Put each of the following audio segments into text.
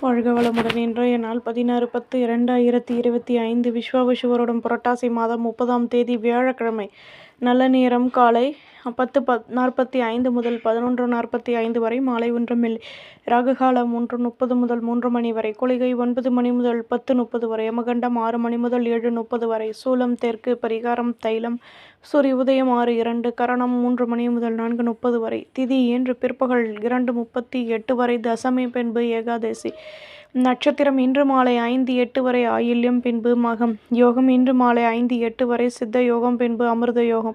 வாழ்க வளமுடன். இன்றைய நாள் பதினாறு பத்து இரண்டாயிரத்தி இருபத்தி ஐந்து விஸ்வாவசுவருடன் புரட்டாசி மாதம் முப்பதாம் தேதி வியாழக்கிழமை. நல்ல நேரம். காலை பத்து பத் நாற்பத்தி ஐந்து முதல் பதினொன்று நாற்பத்தி ஐந்து வரை மாலை ஒன்று மில் ராகுகாலம் ஒன்று முப்பது முதல் மூன்று மணி வரை குளிகை ஒன்பது மணி முதல் பத்து முப்பது வரை யமகண்டம் ஆறு மணி முதல் ஏழு முப்பது வரை சூலம் தெற்கு பரிகாரம் தைலம் சூரிய உதயம் ஆறு இரண்டு கரணம் மூன்று மணி முதல் நான்கு முப்பது வரை திதி இன்று பிற்பகல் இரண்டு முப்பத்தி எட்டு வரை தசமி பின்பு ஏகாதசி. நட்சத்திரம் இன்று மாலை ஐந்து எட்டு வரை ஆயில்யம் பின்பு மகம். யோகம் இன்று மாலை ஐந்து எட்டு வரை சித்த யோகம் பின்பு அமிர்த யோகம்.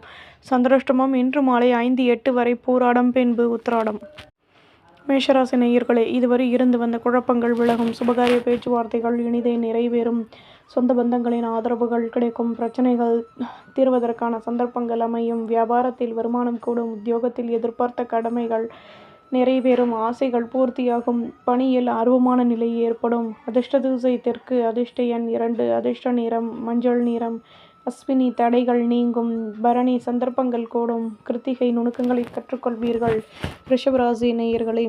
சந்திராஷ்டமம் இன்று மாலை ஐந்து எட்டு வரை பூராடம் பின்பு உத்திராடம். மேஷராசி நேயர்களே இதுவரை இருந்து வந்த குழப்பங்கள் விலகும். சுபகாரிய பேச்சுவார்த்தைகள் இனிதை நிறைவேறும். சொந்த பந்தங்களின் ஆதரவுகள் கிடைக்கும். பிரச்சனைகள் தீர்வதற்கான சந்தர்ப்பங்கள் அமையும். வியாபாரத்தில் வருமானம் கூடும். உத்தியோகத்தில் எதிர்பார்த்த கடமைகள் நிறைவேறும். ஆசைகள் பூர்த்தியாகும். பணியில் ஆர்வமான நிலை ஏற்படும். அதிர்ஷ்ட திசை தெற்கு அதிர்ஷ்ட எண் இரண்டு அதிர்ஷ்ட நிறம் மஞ்சள் நிறம். அஸ்வினி தடைகள் நீங்கும். பரணி சந்தர்ப்பங்கள் கூடும். கிருத்திகை நுணுக்கங்களை கற்றுக்கொள்வீர்கள். ரிஷபராசி நேயர்களே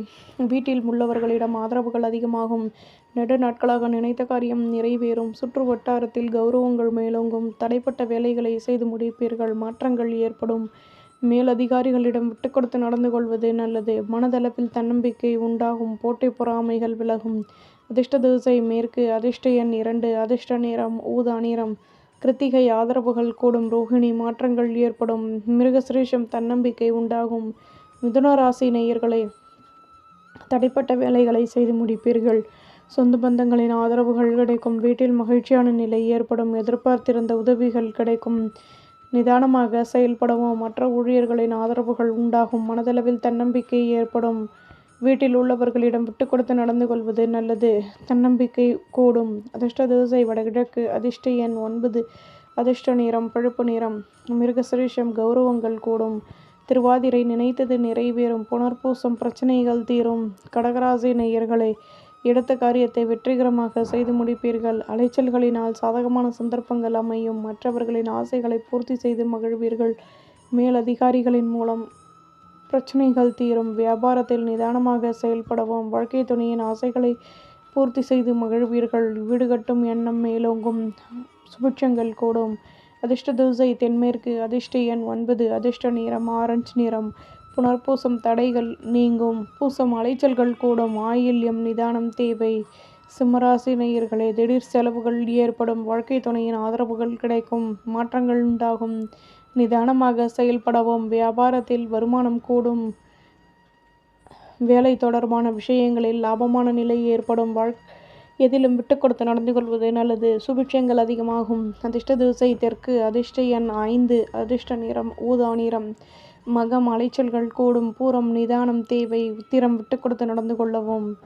வீட்டில் உள்ளவர்களிடம் ஆதரவுகள் அதிகமாகும். நெடு நாட்களாக நினைத்த காரியம் நிறைவேறும். சுற்று வட்டாரத்தில் கௌரவங்கள் மேலோங்கும். தடைப்பட்ட வேலைகளை செய்து முடிப்பீர்கள். மாற்றங்கள் ஏற்படும். மேலதிகாரிகளிடம் விட்டு கொடுத்து நடந்து கொள்வது நல்லது. மனதளவில் தன்னம்பிக்கை உண்டாகும். போட்டி பொறாமைகள் விலகும். அதிர்ஷ்ட திசை மேற்கு அதிர்ஷ்ட எண் இரண்டு அதிர்ஷ்ட நேரம் ஊதா நிறம். கிருத்திகை ஆதரவுகள் கூடும். ரோஹிணி மாற்றங்கள் ஏற்படும். மிருகசிரேஷம் தன்னம்பிக்கை உண்டாகும். மிதுன ராசி நேயர்களே தடைப்பட்ட வேலைகளை செய்து முடிப்பீர்கள். சொந்த பந்தங்களின் ஆதரவுகள் கிடைக்கும். வீட்டில் மகிழ்ச்சியான நிலை ஏற்படும். எதிர்பார்த்திருந்த உதவிகள் கிடைக்கும். நிதானமாக செயல்படவும் மற்ற ஊழியர்களின் ஆதரவுகள் உண்டாகும். மனதளவில் தன்னம்பிக்கை ஏற்படும். வீட்டில் உள்ளவர்களிடம் விட்டு கொடுத்து நடந்து கொள்வது நல்லது. தன்னம்பிக்கை கூடும். அதிர்ஷ்ட திசை வடகிழக்கு. அதிர்ஷ்ட எண் ஒன்பது. அதிர்ஷ்ட நிறம் பழுப்பு நிறம். மிருகசிரீஷம் கௌரவங்கள் கூடும். திருவாதிரை நினைத்தது நிறைவேறும். புனர்பூசம் பிரச்சனைகள் தீரும். கடகராசி நேயர்களே எடுத்த காரியத்தை வெற்றிகரமாக செய்து முடிப்பீர்கள். அலைச்சல்களினால் சாதகமான சந்தர்ப்பங்கள் அமையும். மற்றவர்களின் ஆசைகளை பூர்த்தி செய்து மகிழ்வீர்கள். மேலதிகாரிகளின் மூலம் பிரச்சனைகள் தீரும். வியாபாரத்தில் நிதானமாக செயல்படவும். வாழ்க்கை துணையின் ஆசைகளை பூர்த்தி செய்து மகிழ்வீர்கள். வீடு கட்டும் எண்ணம் மேலோங்கும். சுபிட்சங்கள் கூடும். அதிர்ஷ்ட தூசை தென்மேற்கு. அதிர்ஷ்ட எண் ஒன்பது. அதிர்ஷ்ட நிறம் ஆரஞ்சு நிறம். புனர்பூசம் தடைகள் நீங்கும். பூசம் அலைச்சல்கள் கூடும். ஆயில்யம் நிதானம் தேவை. சிம்மராசி நேயர்களே திடீர் செலவுகள் ஏற்படும். வாழ்க்கை துணையின் ஆதரவுகள் கிடைக்கும். மாற்றங்கள் உண்டாகும். நிதானமாக செயல்படவும். வியாபாரத்தில் வருமானம் கூடும். வேலை தொடர்பான விஷயங்களில் லாபமான நிலை ஏற்படும். வாழ்க்கை எதிலும் விட்டு கொடுத்து நடந்து கொள்வது நல்லது. சுபிட்சங்கள் அதிகமாகும். அதிர்ஷ்ட திசை தெற்கு அதிர்ஷ்ட எண் ஐந்து அதிர்ஷ்ட நிறம் ஊதா நிறம். மகம் அலைச்சல்கள் கூடும். பூரம் நிதானம் தேவை உத்திரம் விட்டு கொடுத்து நடந்து கொள்ளவும்.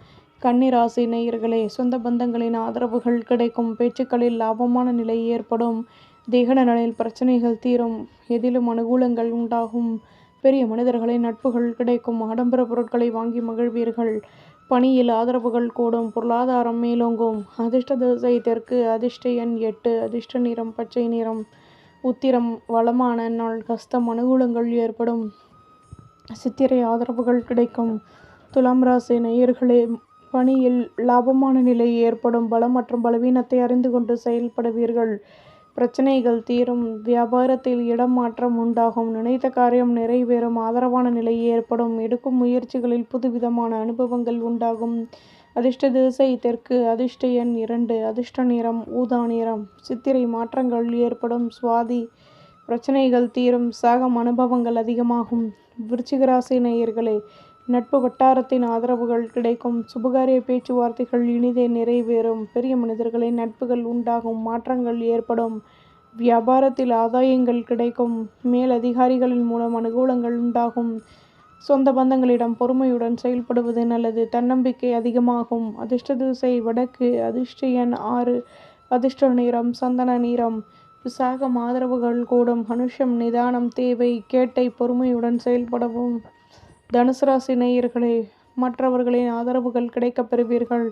கன்னிராசி நேயர்களே சொந்த பந்தங்களின் ஆதரவுகள் கிடைக்கும். பேச்சுக்களில் லாபமான நிலை ஏற்படும். தேக நலனில் பிரச்சனைகள் தீரும். எதிலும் அனுகூலங்கள் உண்டாகும். பெரிய மனிதர்களின் நட்புகள் கிடைக்கும். ஆடம்பர பொருட்களை வாங்கி மகிழ்வீர்கள். பணியில் ஆதரவுகள் கூடும் பொருளாதாரம் மேலோங்கும். அதிர்ஷ்ட திசை தெற்கு அதிர்ஷ்ட எண் எட்டு அதிர்ஷ்ட நிறம் பச்சை நிறம் உத்திரம் வளமான நாள் கஸ்தம் அனுகூலங்கள் ஏற்படும். சித்திரை ஆதரவுகள் கிடைக்கும். துலாம் ராசி நேயர்களே பணியில் லாபமான நிலை ஏற்படும். பலம் மற்றும் பலவீனத்தை அறிந்து கொண்டு செயல்படுவீர்கள். பிரச்சனைகள் தீரும் வியாபாரத்தில் இடம் மாற்றம் உண்டாகும் நினைத்த காரியம் நிறைவேறும் ஆதரவான நிலை ஏற்படும் எடுக்கும் முயற்சிகளில் புதுவிதமான அனுபவங்கள் உண்டாகும். அதிர்ஷ்ட திசை தெற்கு அதிர்ஷ்ட எண் இரண்டு அதிர்ஷ்ட நிறம் ஊதா நிறம் சித்திரை மாற்றங்கள் ஏற்படும் சுவாதி பிரச்சனைகள் தீரும் சாகம் அனுபவங்கள் அதிகமாகும். விருச்சிகராசி நேயர்களே நட்பு வட்டாரத்தின் ஆதரவுகள் கிடைக்கும். சுபகாரிய பேச்சுவார்த்தைகள் இனிதே நிறைவேறும். பெரிய மனிதர்களின் நட்புகள் உண்டாகும். மாற்றங்கள் ஏற்படும். வியாபாரத்தில் ஆதாயங்கள் கிடைக்கும். மேல் அதிகாரிகளின் மூலம் அனுகூலங்கள் உண்டாகும். சொந்த பந்தங்களிடம் பொறுமையுடன் செயல்படுவது நல்லது. தன்னம்பிக்கை அதிகமாகும். அதிர்ஷ்ட திசை வடக்கு அதிர்ஷ்ட எண் ஆறு அதிர்ஷ்ட நிறம் சந்தன நிறம். விசாகம் ஆதரவுகள் கூடும். அனுஷம் நிதானம் தேவை கேட்டை பொறுமையுடன் செயல்படவும். தனுசு ராசி நேயர்களே மற்றவர்களின் ஆதரவுகள் கிடைக்கப் பெறுவீர்கள்.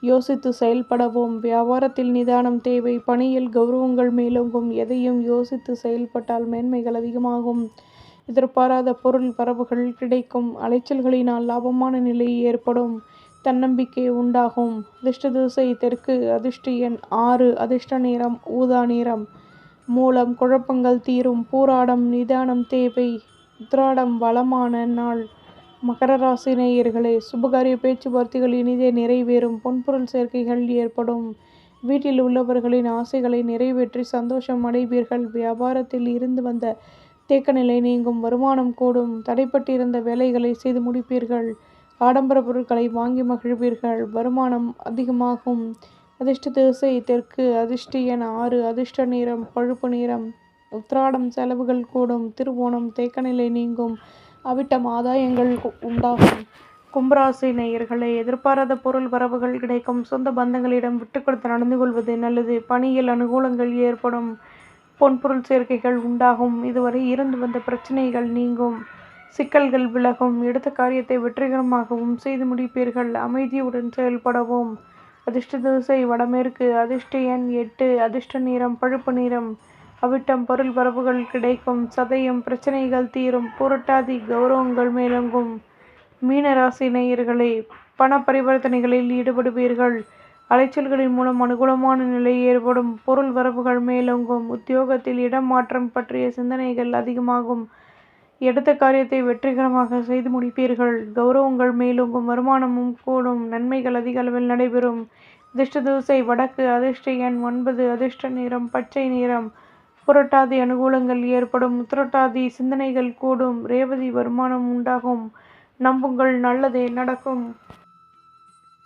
யோசித்து செயல்படவும் வியாபாரத்தில் நிதானம் தேவை பணியில் கௌரவங்கள் மேலோங்கும் எதையும் யோசித்து செயல்பட்டால் மேன்மைகள் அதிகமாகும். எதிர்பாராத பொருள் வரவுகள் கிடைக்கும் அலைச்சல்களினால் லாபமான நிலை ஏற்படும் தன்னம்பிக்கை உண்டாகும். அதிர்ஷ்ட திசை தெற்கு அதிர்ஷ்ட எண் ஆறு அதிர்ஷ்ட நிறம் ஊதா நிறம். மூலம் குழப்பங்கள் தீரும் பூராடம் நிதானம் தேவை உத்ராடம் வளமான நாள். மகர ராசி நேயர்களே சுபகாரிய பேச்சுவார்த்தைகள் இனிதே நிறைவேறும் பொன்பொருள் சேர்க்கைகள் ஏற்படும். வீட்டில் உள்ளவர்களின் ஆசைகளை நிறைவேற்றி சந்தோஷம் அடைவீர்கள். வியாபாரத்தில் இருந்து வந்த தேக்க நிலை நீங்கும் வருமானம் கூடும் தடைப்பட்டிருந்த வேலைகளை செய்து முடிப்பீர்கள். ஆடம்பர பொருட்களை வாங்கி மகிழ்வீர்கள். வருமானம் அதிகமாகும். அதிர்ஷ்ட திசை தெற்கு அதிர்ஷ்ட எண் ஆறு அதிர்ஷ்ட நிறம் பழுப்பு நிறம் உத்திராடம் செலவுகள் கூடும் திருவோணம் தேக்க நிலை நீங்கும். அவிட்டம் ஆதாயங்கள் உண்டாகும். கும்பராசி நேயர்களை எதிர்பாராத பொருள் வரவுகள் கிடைக்கும். சொந்த பந்தங்களிடம் விட்டு கொடுத்து நடந்து கொள்வது நல்லது. பணியில் அனுகூலங்கள் ஏற்படும். பொன்பொருள் சேர்க்கைகள் உண்டாகும். இதுவரை இருந்து வந்த பிரச்சனைகள் நீங்கும். சிக்கல்கள் விலகும். எடுத்த காரியத்தை வெற்றிகரமாகவும் செய்து முடிப்பீர்கள். அமைதியுடன் செயல்படவும். அதிர்ஷ்ட திசை வடமேற்கு. அதிர்ஷ்ட எண் எட்டு. அதிர்ஷ்ட நிறம் பழுப்பு நிறம். அவிட்டம் பொருள் பரப்புகள் கிடைக்கும் சதயம் பிரச்சனைகள் தீரும் புரட்டாதி கௌரவங்கள் மேலங்கும். மீனராசி நேயர்களே பண பரிவர்த்தனைகளில் ஈடுபடுவீர்கள். அலைச்சல்களின் மூலம் அனுகூலமான நிலை ஏற்படும் பொருள் வரவுகள் மேலோங்கும். உத்தியோகத்தில் இடம் மாற்றம் பற்றிய சிந்தனைகள் அதிகமாகும். எடுத்த காரியத்தை வெற்றிகரமாக செய்து முடிப்பீர்கள். கௌரவங்கள் மேலோங்கும் வருமானமும் கூடும் நன்மைகள் அதிக அளவில் நடைபெறும். அதிர்ஷ்ட தோசை வடக்கு அதிர்ஷ்ட எண் ஒன்பது அதிர்ஷ்ட நிறம் பச்சை நிறம். புரட்டாதி அனுகூலங்கள் ஏற்படும் உத்திரட்டாதி சிந்தனைகள் கூடும் ரேவதி வருமானம் உண்டாகும். நம்புங்கள் நல்லதே நடக்கும்.